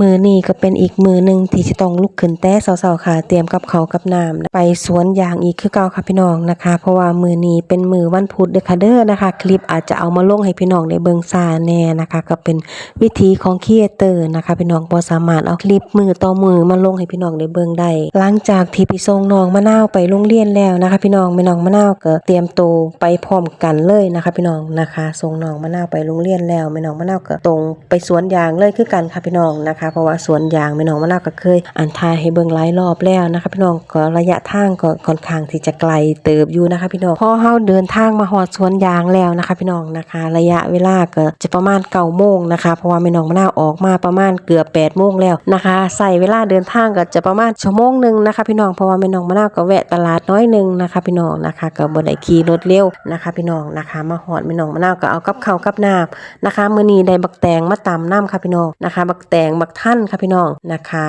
มือนี้ก็เป็นอีกมือหนึ่งที่จะต้องลุกขึ้นแต่สาวๆค่ะ เตรียมกับเขากับน้ำไปสวนยางอีกคือเก่าค่ะพี่น้องนะคะ เพราะว่ามือนี้เป็นมือวันพุธเดค่ะเด้อนะคะ คลิปอาจจะเอามาลงให้พี่น้องได้เบิงซาแน่นะคะ ก็เป็นวิธีของครีเอเตอร์นะคะ พี่น้องบ่สามารถเอาคลิปมือต่อมือมาลงให้พี่น้องได้เบิงได้หลังจากที่พี่ส่งน้องมะนาวไปโรงเรียนแล้วนะคะ พี่น้องแม่น้องมะนาวก็เตรียมตัวไปพร้อมกันเลยนะคะ พี่น้องนะคะส่งน้องมะนาวไปโรงเรียนแล้วแม่น้องมะนาวก็ตรงไปสวนยางเลยคือกันค่ะพี่น้องนะคะเพราะว่าสวนยางแม่น้องมะนาวก็เคยอ่านทายให้เบิ่งหลายรอบแล้วนะคะ พี่น้องก็ระยะทางก็ค่อนข้างที่จะไกลเติบอยู่นะคะ พี่น้องพอเฮาเดินทางมาฮอดสวนยางแล้วนะคะ พี่น้องนะคะ ระยะเวลาก็จะประมาณ9โมงนะคะเพราะว่าแม่น้องมะนาวออกมาประมาณเกือบ8โมงแล้วนะคะใส่เวลาเดินทางก็จะประมาณชั่วโมงหนึ่งนะคะ พี่น้องเพราะว่าแม่น้องมะนาวก็แวะตลาดน้อยหนึ่งนะคะ พี่น้องนะคะก็บ่ได้ขี่รถเร็วนะคะ พี่น้องนะคะ มาฮอดแม่น้องมะนาวก็เอากับข้าวกับน้ำนะคะมื้อนี้ได้บักแตงมาตำน้ำค่ะพี่น้องนะคะ บักแตงบักท่านค่ะพี่น้องนะคะ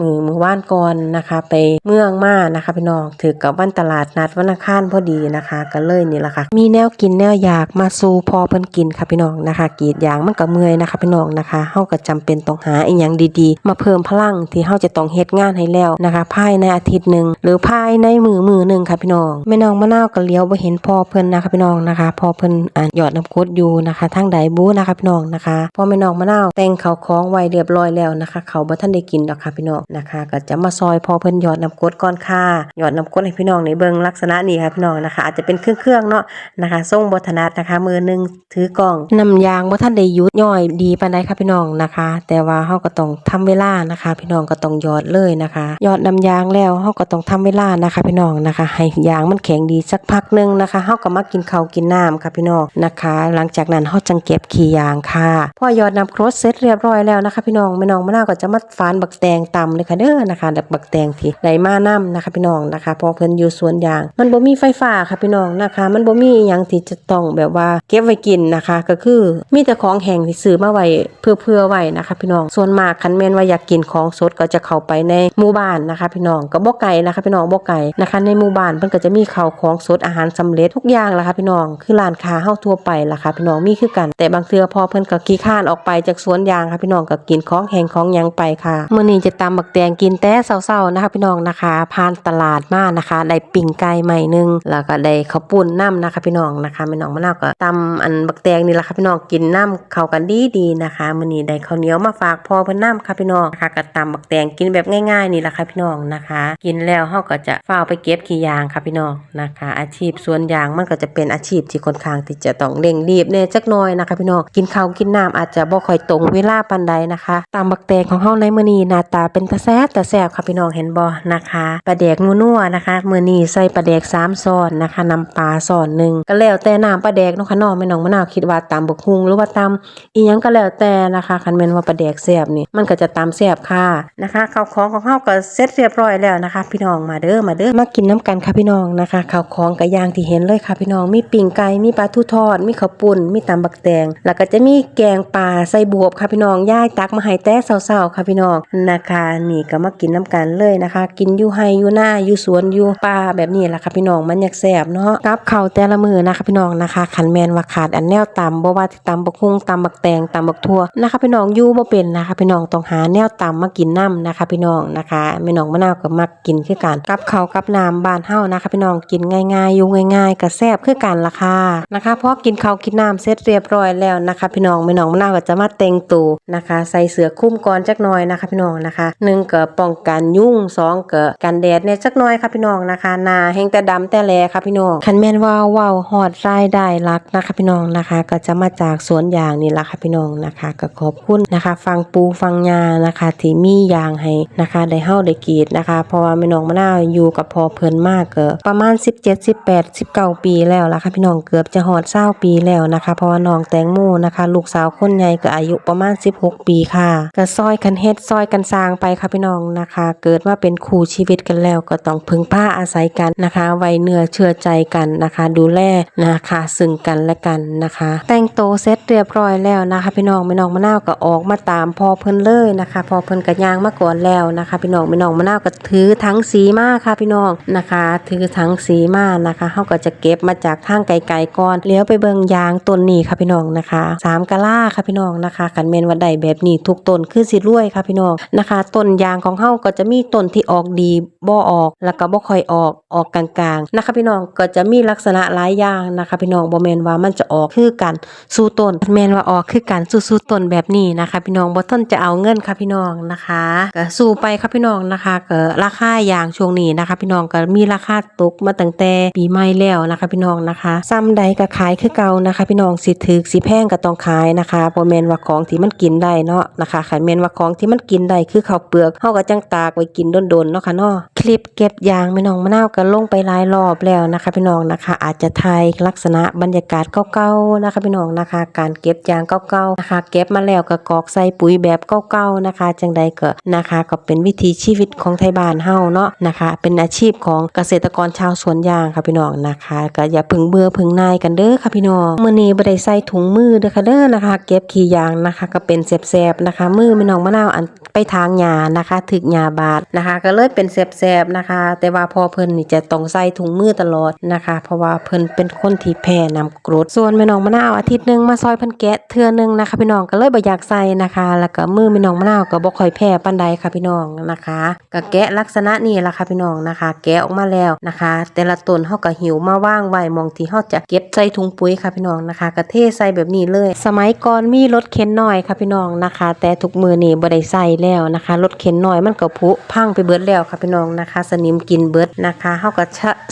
มือมือว่านก่อนนะคะ ไปเมืองมานะคะพี่น้องถือกับวันตลาดนัดวันอังคารพอดีนะคะ ก็เลยนี่แหละค่ะ มีแนวกินแนวอยากมาสู่พอเพิ่นกินค่ะพี่น้องนะคะ กีดยางมันก็เมื่อยนะคะพี่น้องนะคะเฮาก็จำเป็นต้องหาอีหยังดีๆ มาเพิ่มพลังที่เฮาจะต้องเฮ็ดงานให้แล้วนะคะ ภายในอาทิตย์หนึ่งหรือภายในมือมือหนึ่งค่ะพี่น้องแม่น้องมะนาวก็เลี้ยวบ่เห็นพอเพิ่นนะคะพี่น้องนะคะพอเพิ่นอ่าหยอดน้ำกดอยู่นะคะทางใดบูนะคะพี่น้องนะคะพอแม่น้องมะนาวแต่งเขาวของไว้เรียบร้อยแล้วนะคะ เขาบ่ทันได้กินดอกค่ะพี่น้องนะคะ ก็จะมาซอยพอเพิ่นหยอดน้ำกรดก่อนค่ะหยอดน้ำกรดให้พี่น้องในเบิ่งลักษณะนี้ค่ะพี่น้องนะคะ อาจจะเป็นเครื่องๆเนาะนะคะทรงบ่ถนัดนะคะ มือหนึงถือกล่องน้ำยางบ่ทันได้ยุดย่อยดีปานใดค่ะพี่น้องนะคะ แต่ว่าเฮาก็ต้องทำเวลานะคะ พี่น้องก็ต้องหยอดเลยนะคะหยอดน้ำยางแล้วเฮาก็ต้องทำเวลานะคะ พี่น้องนะคะ ให้ยางมันแข็งดีสักพักหนึงนะคะเฮาก็มากินข้าวกินน้ำค่ะพี่น้องนะคะ หลังจากนั้นเฮาจังเก็บขี้ยางค่ะ พอหยอดน้ำกรดเสร็จเรียบร้อยแล้วนะคะ พี่น้องแม่น้องมะนาวก็จะมาฝานบักแตงตำเลยค่ะเด้อนะคะแบบบักแตงที่ไหลมานํนะคะพี่น้องนะคะพอเพิ่นอยู่สวนยาง มันบ่มีไฟฟ้าค่ะพี่น้องนะคะ มันบ่มีอหยังที่จะต้องแบบว่าเก็บไว้กินนะคะ ก็คือมีแต่ของแห้งที่ซื้อมาไว้เพื่อเพื่อไว้นะคะ พี่น้องส่วนมากคันแม่นว่าอยากกินของสดก็จะเข้าไปในหมู่บ้านนะคะ พี่น้องก็บ่ไกลนะคะ พี่น้องบ่ไกลนะคะ ในหมู่บ้านเพิ่นก็จะมีข้าวของสดอาหารสำเร็จทุกอย่างละค่ะพี่น้องคือร้านค้าเฮาทั่วไปละค่ะพี่น้องมีคือกัน แต่บางเทื่อพอเพิ่นก็ขี้ข้านออกไปจากสวนยางค่ะพี่น้องก็กินของแห้งของยังไปค่ะมื้อนี้จะตำบักแตงกินแต่เช้าๆนะคะพี่น้องนะคะผ่านตลาดมานะคะ ได้ปิ้งไก่ใหม่นึงแล้วก็ได้ข้าวปุ้นน้ำนะคะ พี่น้องนะคะแม่น้องมะนาวก็ตำอันบักแตงนี่ละค่ะพี่น้องกินน้ำเข้ากันดีๆนะคะมื้อนี้ได้ข้าวเหนียวมาฝากพ่อเพิ่นน้ำค่ะพี่น้องนะคะก็ตำบักแตงกินแบบง่ายๆนี่ละค่ะพี่น้องนะคะ กินแล้วเฮาก็จะฝ้าไปเก็บขี้ยางค่ะพี่น้องนะคะ อาชีพสวนยางมันก็จะเป็นอาชีพที่ค่อนข้างที่จะต้องเร่งรีบแน่จักน่อยนะคะพี่น้องกินข้าวกินน้ำอาจจะบ่ค่อยตรงเวลาปานใดนะคะตำบักแตงของเฮาในมื้อนี้หน้าตาเป็นตาแซ่บตาแซ่บค่ะพี่น้องเห็นบ่นะคะปลาแดกนัวๆนะคะมื้อนี้ใส่ปลาแดก3ช้อนนะคะน้ำปลาช้อนหนึ่งก็แล้วแต่น้ำปลาแดกเนาะค่ะเนาะแม่น้องมะนาวคิดว่าตำบักฮุงหรือว่าตำอีหยังก็แล้วแต่นะคะคันแม่นว่าปลาแดกแซ่บนี่มันก็จะตำแซ่บค่ะนะคะข้าวของของเฮาก็เสร็จเรียบร้อยแล้วนะคะ พี่น้องมาเด้อมาเด้อมากินน้ำกันค่ะพี่น้องนะคะข้าวของก็อย่างที่เห็นเลยค่ะพี่น้องมีปิ้งไก่มีปลาทูทอดมีข้าวปุ้นมีตำบักแตงแล้วก็จะมีแกงปลาใส่บวบค่ะพี่น้องย่ายตักมาให้แต่เช้าๆค่ะพี่น้องนะคะนี่ก็มากินน้ำกันเลยนะคะ กินอยู่ไห้อยู่หน้าอยู่สวนอยู่ป่าแบบนี้แหละค่ะพี่น้องมันอยากแซบเนาะกับเขาแต่ละมือนะคะพี่น้องนะคะขันแมนว่าขาดอันแนวตำบ่ว่าสิตำบักฮุงตำบักแตงตำบักทั่วนะคะพี่น้องอยู่บ่เป็นนะคะพี่น้องต้องหาแนวตำมากินน้ำนะคะ พี่น้องนะคะแม่น้องมะนาวก็มักกินคือกันกับเขากับน้ำบานเฮานะคะ พี่น้องกินง่ายๆอยู่ง่าย ๆก็แซ่บคือกันล่ะค่ะนะคะพอกินเขากินน้ำเสร็จเรียบร้อยแล้วนะคะ พี่น้องแม่น้องมะนาวก็จะมาแต่งตัวนะคะ ใส่เสื้อคลุมก่อนจักหน่อยนะคะ พี่น้องนะคะหนึ่งก็ป้องกันยุ่งสองก็กันแดดเนี่ยจักหน่อยค่ะพี่น้องนะคะนาแห้งแต่ดำแต่แลค่ะพี่น้องคันแม่นว่าเว้าฮอดรายได้หลักนะคะ พี่น้องนะคะ ก็จะมาจากสวนยางนี่แหละค่ะพี่น้องนะคะ ก็ขอบคุณนะคะ ฟังปูฟังยานะคะ ที่มียางให้นะคะได้เฮาได้กีดนะคะ เพราะว่าแม่น้องมะนาวอยู่กับพอเพิ่นมากเก็ประมาณ 17 18 19 ปีแล้วล่ะค่ะพี่น้องเกือบจะฮอด20ปีแล้วนะคะ เพราะว่าน้องแตงโมนะคะ ลูกสาวคนใหญ่ก็อายุประมาณ 16 ปีค่ะก็ซอยกันเฮ็ดซอยกันสร้างไปค่ะพี่น้องนะคะ เกิดว่าเป็นคู่ชีวิตกันแล้วก็ต้องพึ่งพาอาศัยกันนะคะ ไว้เนื้อเชื่อใจกันนะคะ ดูแลนะคะซึ่งกันและกันนะคะ แต่งโตเสร็จเรียบร้อยแล้วนะคะพี่น้องแม่น้องมะนาวก็ออกมาตามพอเพิ่นเลยนะคะ พอเพิ่นก็ย่างมาก่อนแล้วนะคะ พี่น้องแม่น้องมะนาวก็ถือทั้งสีมาค่ะพี่น้องนะคะ ถือทั้งสีมานะคะเฮาก็จะเก็บมาจากทางไกลๆก่อนเลี้ยวไปเบิงยางต้นนี้ค่ะพี่น้องนะคะสามกะล่าค่ะพี่น้องนะคะคันแม่นว่าได้แบบนี้ทุกต้นคือสิรวยค่ะพี่น้องนะคะต้นยางของเฮาก็จะมีต้นที่ออกดีบ่ออกแล้วก็บ่ค่อยออกออกกลางๆนะคะพี่น้องก็จะมีลักษณะหลายอย่างนะคะพี่น้องบ่แม่นว่ามันจะออกคือกันสู่ต้นแม่นว่าออกคือกันสู่สู่ต้นแบบนี้นะคะพี่น้องบ่ทนจะเอาเงินค่ะพี่น้องนะคะก็สู้ไปค่ะพี่น้องนะคะก็ราคายางช่วงนี้นะคะ พี่น้องก็มีราคาตกมาตั้งแต่ปีใหม่แล้วนะคะพี่น้องนะคะซ้ำใดก็ขายคือเก่านะคะ พี่น้องสิถึกสิแพงก็ต้องขายนะคะบ่แม่นว่าของที่มันกินได้เนาะนะคะคันแม่นว่าของที่มันกินได้คือข้าวเปลือกเฮาก็จังตากไว้กินโดนๆเนาะค่ะเนาะคลิปเก็บยางแม่น้องมะนาวก็ลงไปหลายรอบแล้วนะคะพี่น้องนะคะ อาจจะถ่ายลักษณะบรรยากาศเก่าๆนะคะพี่น้องนะคะ การเก็บยางเก่าๆนะคะ เก็บมาแล้วก็กรอกใส่ปุ๋ยแบบเก่าๆนะคะ จังใดก็นะคะ ก็เป็นวิถีชีวิตของไทยบ้านเฮาเนาะนะคะ เป็นอาชีพของเกษตรกรชาวสวนยางค่ะพี่น้องนะคะ ก็อย่าพึ่งเบื่อพึ่งนายกันเด้อค่ะพี่น้องมื้อนี้บ่ได้ใส่ถุงมือเด้อค่ะเด้อนะคะ เก็บขี้ยางนะคะ ก็เป็นแสบๆนะคะมือแม่น้องมะนาวอันไปทางหญ้านะคะถึกหญ้าบาดนะคะ ก็เลยเป็นแสบๆนะคะ แต่ว่าพอเพิ่นนี่จะต้องใส่ถุงมือตลอดนะคะ เพราะว่าเพิ่นเป็นคนที่แพ้น้ำกรดส่วนแม่น้องมะนาวอาทิตย์หนึงมาซอยเพิ่นแกะเทื่อหนึงนะคะพี่น้องก็เลยบ่อยากใส่นะคะ แล้วก็มือแม่น้องมะนาวก็บ่ค่อยแพ้ปานใดค่ะพี่น้องนะคะก็แกะลักษณะนี้ล่ะค่ะพี่น้องนะคะ แกะออกมาแล้วนะคะ แต่ละต้นเฮาก็หิวมาว่างไว้มองที่เฮาจะเก็บใส่ถุงปุ๋ยค่ะพี่น้องนะคะก็เทใส่แบบนี้เลย สมัยก่อนมีรถเข็นหน้อยค่ะพี่น้องนะคะ แต่ทุกมือนี่บ่ได้ใส่แล้วนะคะรถเข็นน้อยมันก็ผุพังไปเบิดแล้วค่ะพี่น้องนะคะ สนิมกินเบิดนะคะเฮาก็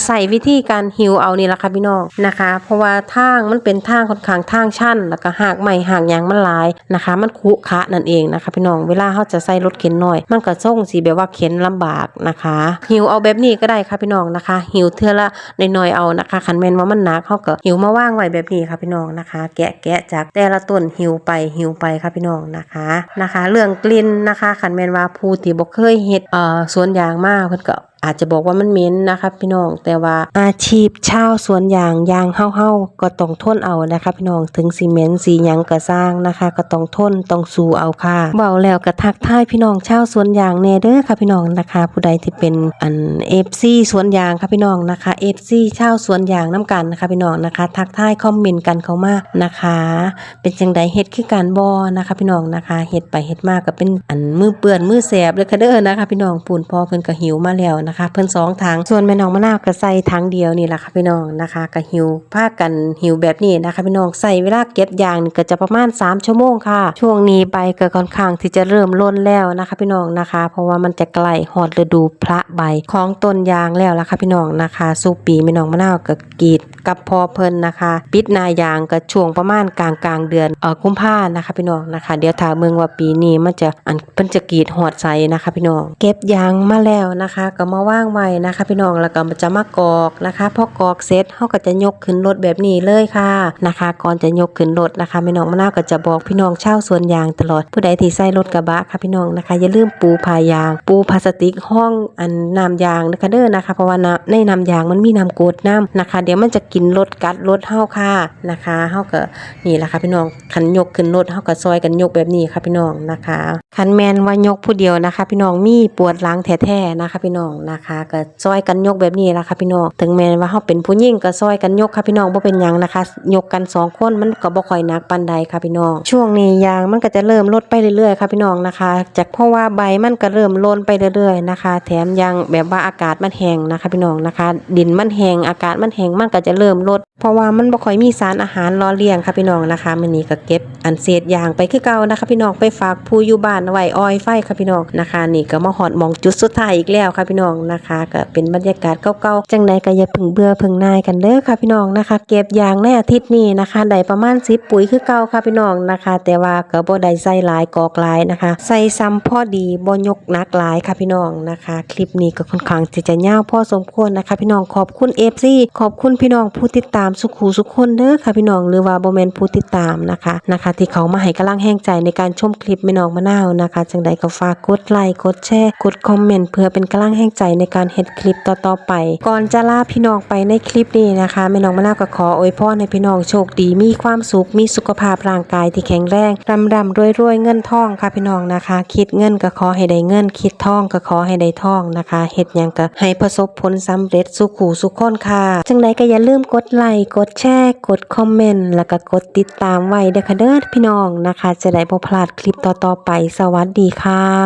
ใส่วิธีการหิวเอานี่ละค่ะพี่น้องนะคะ เพราะว่าทางมันเป็นทางค่อนข้างทางชันแล้วก็หากใหม่หากยางมันหลายนะคะ มันคุขะนั่นเองนะคะ พี่น้องเวลาเฮาจะใส่รถเข็นน้อย มันก็ส่งสิแบบว่าเข็นลำบากนะคะ หิวเอาแบบนี้ก็ได้ค่ะพี่น้องนะคะ หิวเทื่อละน้อยๆเอานะคะคันแม่นว่ามันหนักเฮาก็หิวมาว่างไว้แบบนี้ค่ะพี่น้องนะคะ แกะแกะจากแต่ละต้นหิวไปหิวไปค่ะพี่น้องนะคะนะคะ เรื่องกลิ่นนะคะขันแมนว่าผู้ที่บ่เคยเฮ็ดเอ่อสวนยางมาเพิ่นก็ อาจจะบอกว่ามันเหม็นนะคะพี่น้องแต่ว่าอาชีพชาวสวนยางยางเฮาๆก็ต้องทนเอานะคะพี่น้องถึงสิเหม็นสีหยังก็สร้างนะคะ ก็ต้องทนต้องสู้เอาค่ะเบาแล้วก็ทักทายพี่น้องชาวสวนยางแน่เด้อค่ะพี่น้องนะคะ ผู้ใดที่เป็นอัน FC สวนยางค่ะพี่น้องนะคะ FC ชาวสวนยางน้ำกันนะคะพี่น้องนะคะ ทักทายคอมเมนต์กันเข้ามานะคะ เป็นจังใดเฮ็ดคือการบ่นะคะพี่น้องนะคะเฮ็ดไปเฮ็ดมาก็เป็นอันมือเปื้อนมือแสบเลยค่ะเด้อนะคะ พี่น้องปูนพอเพิ่นก็หิวมาแล้วนะคะเพิ่นสองทางส่วนแม่น้องมะนาวก็ใส่ทางเดียวนี่แหละค่ะพี่น้องนะคะก็หิวพากันหิวแบบนี้นะคะพี่น้องใส่เวลาเก็บยางนี่ก็จะประมาณ 3 ชั่วโมงค่ะ ช่วงนี้ใบก็ค่อนข้างที่จะเริ่มล้นแล้วนะคะ พี่น้องนะคะ เพราะว่ามันจะใกล้ฮอดฤดูพระใบของต้นยางแล้วล่ะค่ะพี่น้องนะคะสู่ปีแม่น้องมะนาวก็กรีดกับพอเพิ่นนะคะ ปิดนายางก็ช่วงประมาณกลางกลางเดือนเอ่อกุมภานะคะพี่น้องนะคะ เดี๋ยวถ้าเมืองว่าปีนี้มันจะอันเพิ่นจะกรีดฮอดใสนะคะ พี่น้องเก็บยางมาแล้วนะคะ ก็มาว่างไว้นะคะ พี่น้องแล้วก็มันจะมากอกนะคะพอกอกเสร็จเฮาก็จะยกขึ้นรถแบบนี้เลยค่ะนะคะ ก่อนจะยกขึ้นรถนะคะแม่น้องมะนาวก็จะบอกพี่น้องเช่าวสวนยางตลอดผู้ใดที่ใส่รถกระบะค่ะพี่น้องนะคะ อย่าลืมปูพายาง ปูพลาสติกห้องอันน้ำยางนะคะเด้อนะคะ เพราะว่าในน้ำยางมันมีน้ำกรดน้ำนะคะ เดี๋ยวมันจะกินรถกัดรถเฮาค่ะนะคะเฮาก็นี่แหละค่ะพี่น้องคันยกขึ้นรถเฮาก็ซอยกันยกแบบนี้ค่ะพี่น้องนะคะคันแมนว่ายกผู้เดียวนะคะ พี่น้องมีปวดหลังแท้ๆนะคะ พี่น้องนะคะก็ซอยกันยกแบบนี้ละค่ะพี่น้องถึงแม้ว่าเฮาเป็นผู้หญิงก็ซอยกันยกค่ะพี่น้องบ่เป็นยังนะคะ ยกกันสองคนมันก็บ่ค่อยหนักปานใดค่ะพี่น้อง ช่วงนี้ยางมันก็จะเริ่มลดไปเรื่อยๆค่ะพี่น้องนะคะจากเพราะว่าใบมันก็เริ่มโลนไปเรื่อยๆนะคะ แถมยังแบบว่าอากาศมันแห้งนะคะ พี่น้องนะคะ ดินมันแห้งอากาศมันแห้งมันก็จะเริ่มลด เพราะว่ามันบ่ค่อยมีสารอาหารรอเลี้ยงค่ะพี่น้องนะคะมื้อนี้ก็เก็บอันเศษยางไปคือเก่านะคะ พี่น้องไปฝากผู้อยู่บ้านไว้ออยไฟค่ะพี่น้องนะคะ นี่ก็มาฮอดมองจุดสุดท้ายอีกแล้วค่ะพี่น้องนะคะก็เป็นบรรยากาศเก่าๆจังใดก็อย่าพึ่งเบื่อพึ่งนายกันเด้อค่ะพี่น้องนะคะ เก็บยางในอาทิตย์นี้นะคะได้ประมาณ10ปุ๋ยคือเก่าค่ะพี่น้องนะคะ แต่ว่าก็บ่ได้ใส่หลายกอกหลายนะคะ ใส่ซ้ำพอดีบ่ยกนักหลายค่ะพี่น้องนะคะ คลิปนี้ก็ค่อนข้างที่จะยาวพอสมควรนะคะ พี่น้องขอบคุณ FC ขอบคุณพี่น้องผู้ติดตามสุขูสุขคนเด้อค่ะพี่น้องหรือว่าบ่แมนผู้ติดตามนะคะนะคะ ที่เขามาให้กำลังแห้งใจในการชมคลิปแม่น้องมะนาวนะคะจังใดก็ฝากกดไลค์กดแชร์กดคอมเมนต์เพื่อเป็นกำลังแห้งใจในการเฮ็ดคลิปต่อๆไป ก่อนจะลาพี่น้องไปในคลิปนี้นะคะแม่น้องมะนาวก็ขออวยพรให้พี่น้องโชคดีมีความสุขมีสุขภาพร่างกายที่แข็งแรงร่ำรำรวยรวยๆเงินทองค่ะพี่น้องนะคะ คิดเงินก็ขอให้ได้เงิน คิดทองก็ขอให้ได้ทองนะคะเฮ็ดยังก็ให้ประสบผลสำเร็จสุขหูสุขคนค่ะจังใดก็อย่าลืมกดไลค์กดแชร์กดคอมเมนต์แล้วก็กดติดตามไว้เด้อค่ะเด้อพี่น้องนะคะ จะได้บ่พลาดคลิปต่อๆไปสวัสดีค่ะ